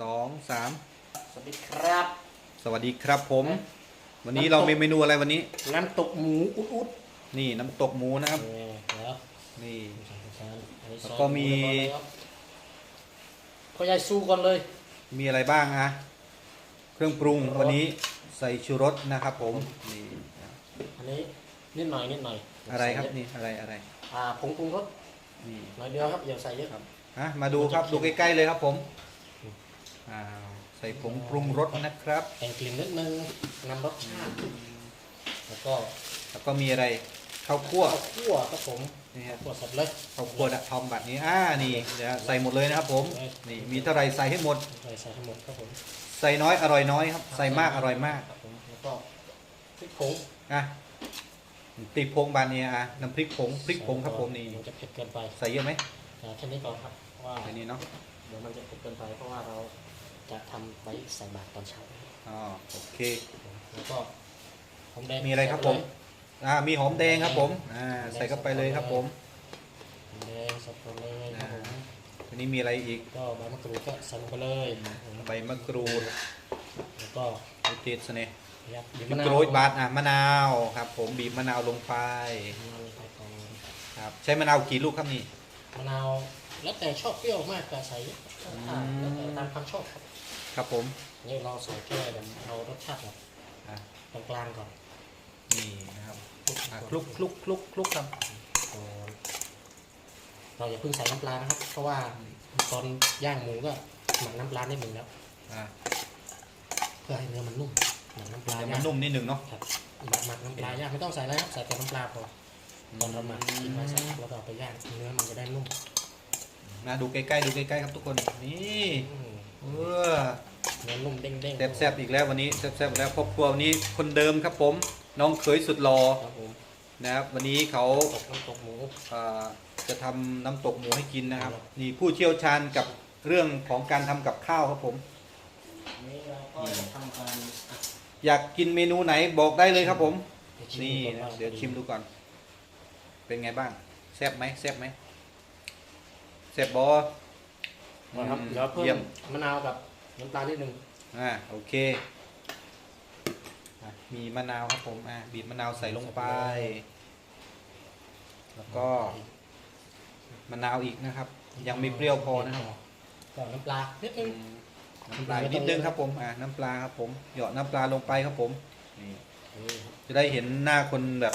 สองสามสวัสดีครับ สวัสดีครับผม วันนี้เรามีเมนูอะไรวันนี้ น้ำตกหมูอุดอุดนี่น้ำตกหมูนะครับเออเดี๋ยวนี่ใส่ใส่อันนี้แล้วก็มีพ่อยายสู้ก่อนเลย มีอะไรบ้างอะเครื่องปรุงวันนี้ใส่ชูรสนะครับ ผมนี่อันนี้นิดหน่อยนิดหน่อยอะไรครับใส่เยนี่อะไรอะไร อ่าผงปรุงรสนี่หน่อยเดียวครับอย่าใส่เยอะครับฮะมาดูครับดูใกล้ๆเลยครับผมอ้าว ใส่ผงปรุงรสนะครับแต่งกลิ่นนิดนึงนำรสชาติแล้วก็แล้วก็มีอะไรข้าวคั่วข้าวคั่วครับผมนี่ฮะข้าวคั่วเสร็จเลยข้าวคั่วดะทองแบบนี้อ่านี่เดี๋ยวใส่หมดเลยนะครับผมนี่มีเท่าไหรใส่ให้หมดใส่ใส่ทั้งหมดครับผมใส่น้อยอร่อยน้อยครับ ใส่มากอร่อยมากครับผมแล้วก็พริกผงอะตีพงบานนี้อะน้ำพริกผงพริกผงครับผมนี่มันจะเผ็ดเกินไปใส่เยอะไหมอ่าแค่นี้ก่อนครับเพราะว่าใส่นี่เนาะเดี๋ยวมันจะเผ็ดเกินไปเพราะว่าเรา จะทำไว้ใส่บาตรตอนเช้าอ๋อโอเค แล้วก็หอมแดงมีอะไรครับผม อ่ามีหอมแดงครับผมอ่าใส่เข้าไปเลยครับผมหอมแดงสับปะรดเลยครับผมทีนี้มีอะไรอีกก็ใบมะกรูดก็ใส่ลงไปเลยครับผมใบมะกรูดแล้วก็ไอติดสเน่ห์ยัดมะกรูดบาดอะมะนาวครับ ผมบีบมะนาวลงไปมะนาวลงไปก่อนครับใช้มะนาวกี่ลูกครับนี่มะนาวแล้วแต่ชอบเปรี้ยวมากก็ใส่เยอะถ้าแล้วแต่ตามความชอบครับ ครับผมนี่เราใส่แค่แบบเอารสชาติแบบอะกลางๆก่อนนี่นะครับอะคลุกคลุกคลุกคลุกครับก่อนเราอย่าเพิ่งใส่น้ำปลานะครับ เพราะว่าตอนย่างหมูก็หมักน้ำปลานิดหนึ่งแล้ว อะเพื่อให้เนื้อมันนุ่มหมักน้ำปลาเดี๋ยวมัย่านงนุ่มนิดหนึ่งเนาะครับหมักหมักน้ำปลาย่างไม่ต้องใส่อะไรครับใส่แต่น้ำปลาพอตอนเราหมักกินมาสักแล้วก็เอาไปย่างเนื้อมันจะได้นุ่มนะดูใกล้ๆดูใกล้ๆครับทุกคนนี่อืมเออ เนื้อนุ่มเด้งๆแซ่บๆอีกแล้ววันนี้แซ่บๆอีกแล้วครอบครัววันนี้คนเดิมครับผม น้องเขยสุดหล่อครับผมนะครับวันนี้เขาตกน้ำตกหมูเอ่อจะทำน้ำตกหมูให้กินนะครับครับ นี่ผู้เชี่ยวชาญกับเรื่องของการทำกับข้าวครับผมอันนี้เราก็จะทำการอะอยากกินเมนูไหนบอกได้เลยครับผมเดี๋ยวชิมนี่ก่อนะว่าเดี๋ยวชิมดูก่อน เป็นไงบ้างแซ่บไหมแซ่บไหมแซ่บบอครับอืมเดี๋ยวเพิ่เยี่ยมมมะนาวกับ น้ำตาลนิดนึงอ่าโอเคอะมีมะนาวครับผมอะบีบมะนาวใส่ลงไป แล้วก็มะนาวอีกนะครับ ยังไม่เปรี้ยวพอนะครับก็น้ำปลานิดนึง น้ำปลาอีกนิดนึงครับผมอ่าน้ำปลาครับผมเหยาะน้ำปลาลงไปครับผมนี่นี่ครับจะได้เห็นหน้าคนแบบ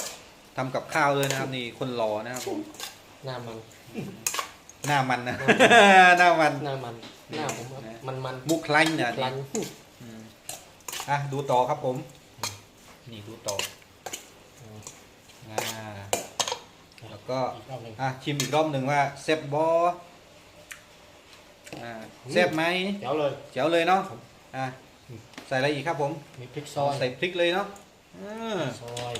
ทำกับข้าวเลยนะครับ นี่คนหล่อนะครับผมหน้ามัน หน้ามันนะ หน้ามัน หน้ามันหน้าผมนะมันมันมุกคลั้งเนี่ยพลันอืมอะดูต่อครับผม นี่ดูต่ออ่าแล้วก็ อีกรอบหนึ่งอะชิมอีกรอบหนึ่งว่าแซ่บบออ่าแซ่บไหมเดี๋ยวเลย เจ๋วเลยเนาะครับอะใส่อะไรอีกครับผมมีพริกซอยใส่พริกเลยเนาะอืมซอย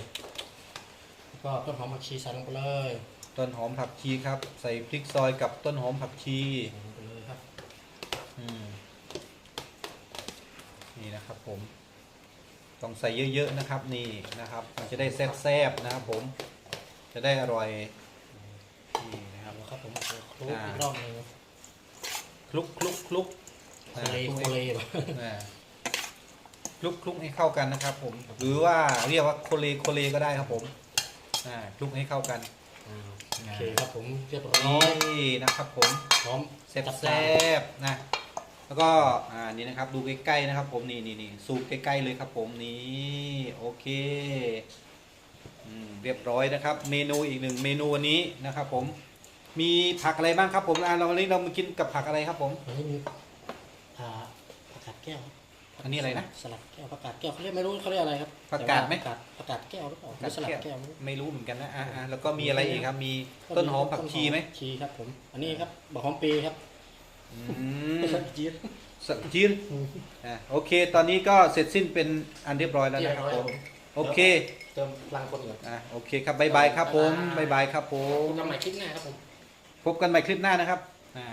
แล้วก็ต้นหอมผักชีใส่ลงไปเลยต้นหอมผักชีครับ ใส่พริกซอยกับต้นหอมผักชีใส่ลงไปเลยครับอืม นี่นะครับผม ต้องใส่เยอะๆนะครับนี่นะครับ มันจะได้แซ่บๆนะครับ ผม จะได้อร่อยนี่นะครับแล้วครับผมเอาคลุกอ่าอีกรอบหนึงคลุกคลุกคลุกโคเลอ่าโคคลุกเลให้แบบอ่าคลุกคลุกให้เข้ากันนะครับ ผม หรือว่าเรียกว่าโคเลโคเลก็ได้ครับผมอ่าคลุกให้เข้ากันอ่าโอเคครับผมเรียบร้อนี่ยนะครับ ผมพร้อมแซ่บจัดแซจานบๆนะ แล้วก็อ่านี่นะครับดูใกล้ๆนะครับ ผมนี่นี่นี่ซูมใกล้ๆเลยครับ ผมนี่โอเคอืมเรียบร้อยนะครับ เมนูอีกหนึ่งเมนูวันนี้นะครับ ผมมีผักอะไรบ้างครับ ผมอ่าเราวันนี้เรามากินกับผักอะไรครับ ผมอันนี้มีอ่าผักกาดแก้วอันนี้อะไรนะสลัดแก้วผักกาดแก้วเขาเรียกไม่รู้เขาเรียกอะไรครับผักกาดไหมแต่ว่ผักกาดผักกาดแก้วหรือเปล่าหรือสลัดแก้วไม่รู้ไม่รู้เหมือนกันนะอ่าอ่าแล้วก็มีอะไรอีกครับ มีต้นหอมผักชีไหมชีครับผม อันนี้ครับบอกหอมปีครับ อืมจีนสักจีนอ่าโอเค ตอนนี้ก็เสร็จสิ้นเป็นอันเรียบร้อยแล้วนะครับผมโอเคเติมพลังคนก่อนอ่าโอเคครับบ๊ายบายครับผมบ๊ายบายครับผพมบกันใหม่คลิปหน้าครับผมพบกันใหม่คลิปหน้านะครับอ่า